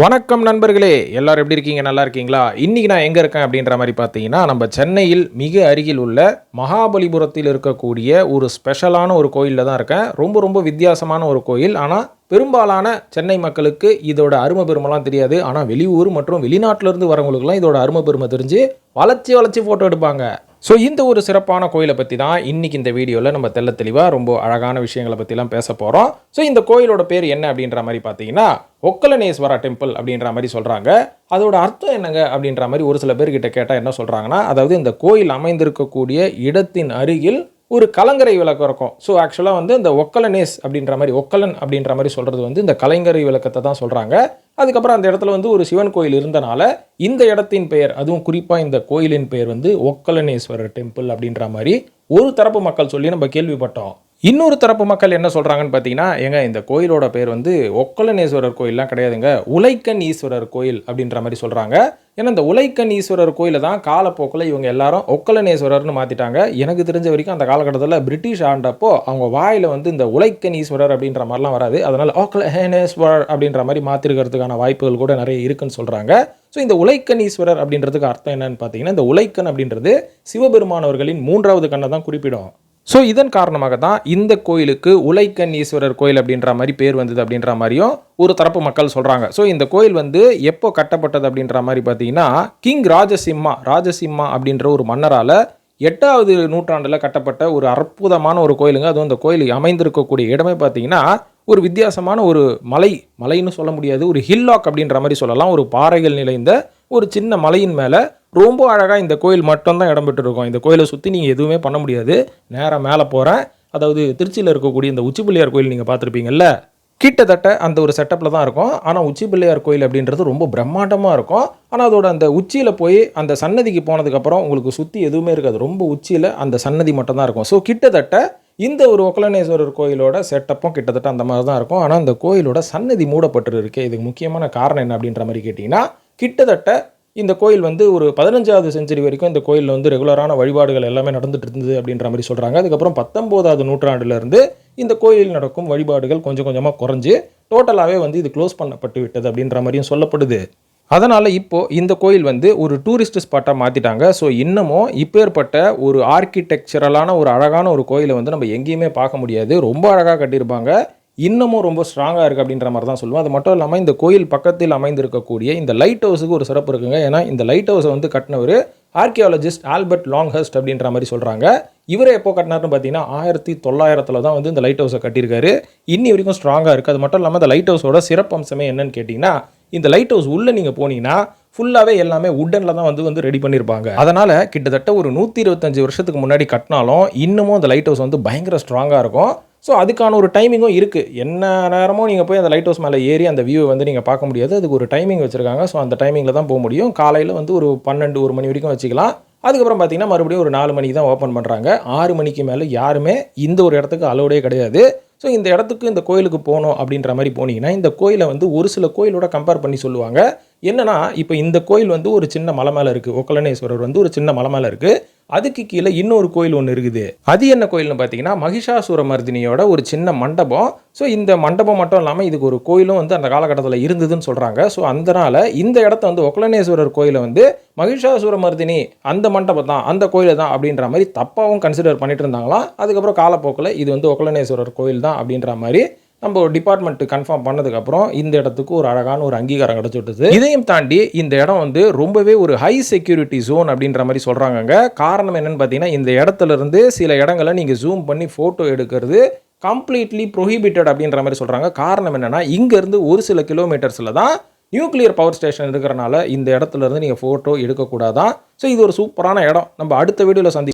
வணக்கம் நண்பர்களே எல்லாரும் எப்படி இருக்கீங்க? நல்லா இருக்கீங்களா? இன்னைக்கு நான் எங்கே இருக்கேன் அப்படின்ற மாதிரி பார்த்தீங்கன்னா நம்ம சென்னையில் மிக அருகில் உள்ள மகாபலிபுரத்தில் இருக்கக்கூடிய ஒரு ஸ்பெஷலான ஒரு கோயிலில் தான் இருக்கேன். ரொம்ப ரொம்ப வித்தியாசமான ஒரு கோயில். ஆனால் பெரும்பாலான சென்னை மக்களுக்கு இதோட அருமை பெருமைலாம் தெரியாது. ஆனால் வெளியூர் மற்றும் வெளிநாட்டிலேருந்து வரவங்களுக்குலாம் இதோட அருமை பெருமை தெரிஞ்சு வளச்சி வளச்சி ஃபோட்டோ எடுப்பாங்க. ஸோ இந்த ஒரு சிறப்பான கோயிலை பற்றி தான் இன்னைக்கு இந்த வீடியோவில் நம்ம தெள்ள தெளிவாக ரொம்ப அழகான விஷயங்களை பற்றிலாம் பேச போகிறோம் ஸோ இந்த கோயிலோட பேர் என்ன அப்படின்ற மாதிரி பார்த்தீங்கன்னா ஒக்கலனேஸ்வரா டெம்பிள் அப்படின்ற மாதிரி சொல்கிறாங்க அதோட அர்த்தம் என்னங்க அப்படின்ற மாதிரி ஒரு சில பேர்கிட்ட கேட்டால் என்ன சொல்கிறாங்கன்னா அதாவது இந்த கோயில் அமைந்திருக்கக்கூடிய இடத்தின் அருகில் ஒரு கலங்கரை விளக்கம் இருக்கும் ஸோ ஆக்சுவலாக வந்து இந்த ஒக்கலனேஸ் அப்படின்ற மாதிரி ஒக்கலன் அப்படின்ற மாதிரி சொல்கிறது வந்து இந்த கலைங்கரை விளக்கத்தை தான் சொல்கிறாங்க அதுக்கப்புறம் அந்த இடத்துல வந்து ஒரு சிவன் கோயில் இருந்தனால இந்த இடத்தின் பெயர் அதுவும் குறிப்பாக இந்த கோயிலின் பெயர் வந்து ஒக்கலனேஸ்வரர் டெம்பிள் அப்படின்ற மாதிரி ஒரு தரப்பு மக்கள் சொல்லி நம்ம கேள்விப்பட்டோம். இன்னொரு தரப்பு மக்கள் என்ன சொல்கிறாங்கன்னு பார்த்தீங்கன்னா எங்க இந்த கோயிலோட பேர் வந்து ஒக்கலனேஸ்வரர் கோயிலெலாம் கிடையாதுங்க உலைக்கன் ஈஸ்வரர் கோயில் அப்படின்ற மாதிரி சொல்கிறாங்க ஏன்னா இந்த உலைக்கன் ஈஸ்வரர் கோயிலை தான் காலப்போக்கில் இவங்க எல்லாரும் ஒக்கலனேஸ்வரர்னு மாற்றிட்டாங்க எனக்கு தெரிஞ்ச வரைக்கும் அந்த காலகட்டத்தில் பிரிட்டிஷ் ஆண்டப்போ அவங்க வாயில் வந்து இந்த உலைக்கன் ஈஸ்வரர் அப்படின்ற மாதிரிலாம் வராது. அதனால் ஒக்கலஹேனேஸ்வரர் அப்படின்ற மாதிரி மாற்றிருக்கிறதுக்கான வாய்ப்புகள் கூட நிறைய இருக்குன்னு சொல்கிறாங்க ஸோ இந்த உலைக்கன் ஈஸ்வரர் அப்படின்றதுக்கு அர்த்தம் என்னன்னு பார்த்தீங்கன்னா இந்த உலைக்கன் அப்படின்றது சிவபெருமானவர்களின் மூன்றாவது கண்ணை தான் குறிப்பிடும். ஸோ இதன் காரணமாக தான் இந்த கோயிலுக்கு உலைக்கன் ஈஸ்வரர் கோயில் அப்படின்ற மாதிரி பேர் வந்தது அப்படின்ற மாதிரியும் ஒரு தரப்பு மக்கள் சொல்கிறாங்க ஸோ இந்த கோயில் வந்து எப்போ கட்டப்பட்டது அப்படின்ற மாதிரி பார்த்தீங்கன்னா கிங் ராஜசிம்மா ராஜசிம்மா அப்படின்ற ஒரு மன்னரால் எட்டாவது நூற்றாண்டில் கட்டப்பட்ட ஒரு அற்புதமான ஒரு கோயிலுங்க. அதுவும் இந்த கோயில் அமைந்திருக்கக்கூடிய இடமே பார்த்தீங்கன்னா ஒரு வித்தியாசமான ஒரு மலை மலைன்னு சொல்ல முடியாது ஒரு ஹில்லாக் அப்படின்ற மாதிரி சொல்லலாம். ஒரு பாறைகள் நிறைந்த ஒரு சின்ன மலையின் மேலே ரொம்ப அழகாக இந்த கோயில் மட்டும்தான் இடம் பெற்றிருக்கும் இந்த கோயிலை சுற்றி நீங்கள் எதுவுமே பண்ண முடியாது. நேராக மேலே போகிறேன் அதாவது திருச்சியில் இருக்கக்கூடிய இந்த உச்சி பிள்ளையார் கோயில் நீங்கள் பார்த்துருப்பீங்கல்ல கிட்டத்தட்ட அந்த ஒரு செட்டப்பில் தான் இருக்கும். ஆனால் உச்சி பிள்ளையார் கோயில் அப்படின்றது ரொம்ப பிரம்மாண்டமாக இருக்கும். ஆனால் அதோட அந்த உச்சியில் போய் அந்த சன்னதிக்கு போனதுக்கப்புறம் உங்களுக்கு சுற்றி எதுவுமே இருக்காது. ரொம்ப உச்சியில் அந்த சன்னதி மட்டும் தான் இருக்கும். ஸோ கிட்டத்தட்ட இந்த ஒரு ஒக்கலனேஸ்வரர் கோயிலோட செட்டப்பும் கிட்டத்தட்ட அந்த மாதிரி தான் இருக்கும். ஆனால் அந்த கோயிலோட சன்னதி மூடப்பட்டு இருக்கு இதுக்கு முக்கியமான காரணம் என்ன அப்படின்ற மாதிரி கேட்டிங்கன்னா கிட்டத்தட்ட இந்த கோயில் வந்து ஒரு பதினஞ்சாவது செஞ்சுரி வரைக்கும் இந்த கோயிலில் வந்து ரெகுலரான வழிபாடுகள் எல்லாமே நடந்துட்டு இருந்தது அப்படின்ற மாதிரி சொல்கிறாங்க அதுக்கப்புறம் பத்தொம்போதாவது நூற்றாண்டுலேருந்து இந்த கோயிலில் நடக்கும் வழிபாடுகள் கொஞ்சம் கொஞ்சமாக குறைஞ்சு டோட்டலாகவே வந்து இது க்ளோஸ் பண்ணப்பட்டு விட்டது அப்படின்ற மாதிரியும் சொல்லப்படுது. அதனால் இப்போது இந்த கோயில் வந்து ஒரு டூரிஸ்ட் ஸ்பாட்டாக மாற்றிட்டாங்க ஸோ இன்னமும் இப்பேற்பட்ட ஒரு ஆர்கிடெக்சரலான ஒரு அழகான ஒரு கோயிலை வந்து நம்ம எங்கேயுமே பார்க்க முடியாது. ரொம்ப அழகாக கட்டியிருப்பாங்க. இன்னமும் ரொம்ப ஸ்ட்ராங்காக இருக்குது அப்படின்ற மாதிரி தான் சொல்லுவோம். அது மட்டும் இல்லாமல் இந்த கோயில் பக்கத்தில் அமைந்திருக்கக்கூடிய இந்த லைட் ஹவுஸுக்கு ஒரு சிறப்பு இருக்குங்க. ஏன்னா இந்த லைட் ஹவுஸை வந்து கட்டினவர் ஆர்கியாலஜிஸ்ட் ஆல்பர்ட் லாங்ஹஸ்ட் அப்படின்ற மாதிரி சொல்கிறாங்க இவரை எப்போ கட்டினார்னு பார்த்தீங்கன்னா ஆயிரத்தி தொள்ளாயிரத்தில் தான் வந்து இந்த லைட் ஹவுஸை கட்டியிருக்காரு. இன்னி வரைக்கும் ஸ்ட்ராங்காக இருக்குது அது மட்டும் இல்லாமல் இந்த லைட் ஹவுஸோட சிறப்பம்சமே என்னன்னு கேட்டிங்கன்னா இந்த லைட் ஹவுஸ் உள்ளே நீங்கள் போனீங்கன்னா ஃபுல்லாகவே எல்லாமே உட்டனில் தான் வந்து வந்து ரெடி பண்ணியிருப்பாங்க அதனால் கிட்டத்தட்ட ஒரு நூற்றி இருபத்தஞ்சு வருஷத்துக்கு முன்னாடி கட்டினாலும் இன்னமும் அந்த லைட் ஹவுஸ் வந்து பயங்கர ஸ்ட்ராங்காக இருக்கும். ஸோ அதுக்கான ஒரு டைமிங்கும் இருக்குது என்ன நேரமும் நீங்கள் போய் அந்த லைட் ஹவுஸ் மேலே ஏறி அந்த வியூவை வந்து நீங்கள் பார்க்க முடியாது. அதுக்கு ஒரு டைமிங் வச்சுருக்காங்க. ஸோ அந்த டைமிங்கில் தான் போக முடியும். காலையில் வந்து ஒரு பன்னெண்டு ஒரு மணி வரைக்கும் வச்சுக்கலாம். அதுக்கப்புறம் பார்த்தீங்கன்னா மறுபடியும் ஒரு நாலு மணிக்கு தான் ஓப்பன் பண்ணுறாங்க ஆறு மணிக்கு மேலே யாருமே இந்த ஒரு இடத்துக்கு அலோடே கிடையாது. ஸோ இந்த இடத்துக்கு இந்த கோயிலுக்கு போகணும் அப்படின்ற மாதிரி போனீங்கன்னா இந்த கோயிலை வந்து ஒரு சில கோயிலோட கம்பேர் பண்ணி சொல்லுவாங்க. என்னன்னா இப்போ இந்த கோயில் வந்து ஒரு சின்ன மலை மேலே இருக்குது ஒக்கலனேஸ்வரர் வந்து ஒரு சின்ன மலை மேலே இருக்குது அதுக்கு கீழே இன்னொரு கோயில் ஒன்று இருக்குது. அது என்ன கோயில்னு பார்த்தீங்கன்னா மகிஷாசுர மர்தினியோட ஒரு சின்ன மண்டபம். ஸோ இந்த மண்டபம் மட்டும் இல்லாமல் இதுக்கு ஒரு கோயிலும் வந்து அந்த காலகட்டத்தில் இருந்ததுன்னு சொல்கிறாங்க ஸோ அதனால் இந்த இடத்த வந்து ஒக்கலனேஸ்வரர் கோயிலை வந்து மகிஷாசுர மர்தினி அந்த மண்டபம் தான் அந்த கோயில் தான் அப்படின்ற மாதிரி தப்பாகவும் கன்சிடர் பண்ணிட்டு இருந்தாங்களாம். அதுக்கப்புறம் காலப்போக்கில் இது வந்து ஒக்கலனேஸ்வரர் கோயில் தான் அப்படின்ற மாதிரி நம்ம டிபார்ட்மெண்ட் கன்ஃபார்ம் பண்ணதுக்கப்புறம் இந்த இடத்துக்கு ஒரு அழகான ஒரு அங்கீகாரம் கிடச்சிட்டுது இதையும் தாண்டி இந்த இடம் வந்து ரொம்பவே ஒரு ஹை செக்யூரிட்டி ஜோன் அப்படின்ற மாதிரி சொல்கிறாங்க காரணம் என்னென்னு பார்த்தீங்கன்னா இந்த இடத்துல இருந்து சில இடங்களை நீங்கள் ஜூம் பண்ணி ஃபோட்டோ எடுக்கிறது கம்ப்ளீட்லி ப்ரொஹிபிட்டட் அப்படின்ற மாதிரி சொல்கிறாங்க காரணம் என்னென்னா இங்கேருந்து ஒரு சில கிலோமீட்டர்ஸில் தான் நியூக்ளியர் பவர் ஸ்டேஷன் இருக்கிறனால இந்த இடத்துல இருந்து நீங்கள் ஃபோட்டோ எடுக்கக்கூடாதான். ஸோ இது ஒரு சூப்பரான இடம். நம்ம அடுத்த வீடியோவில் சந்தி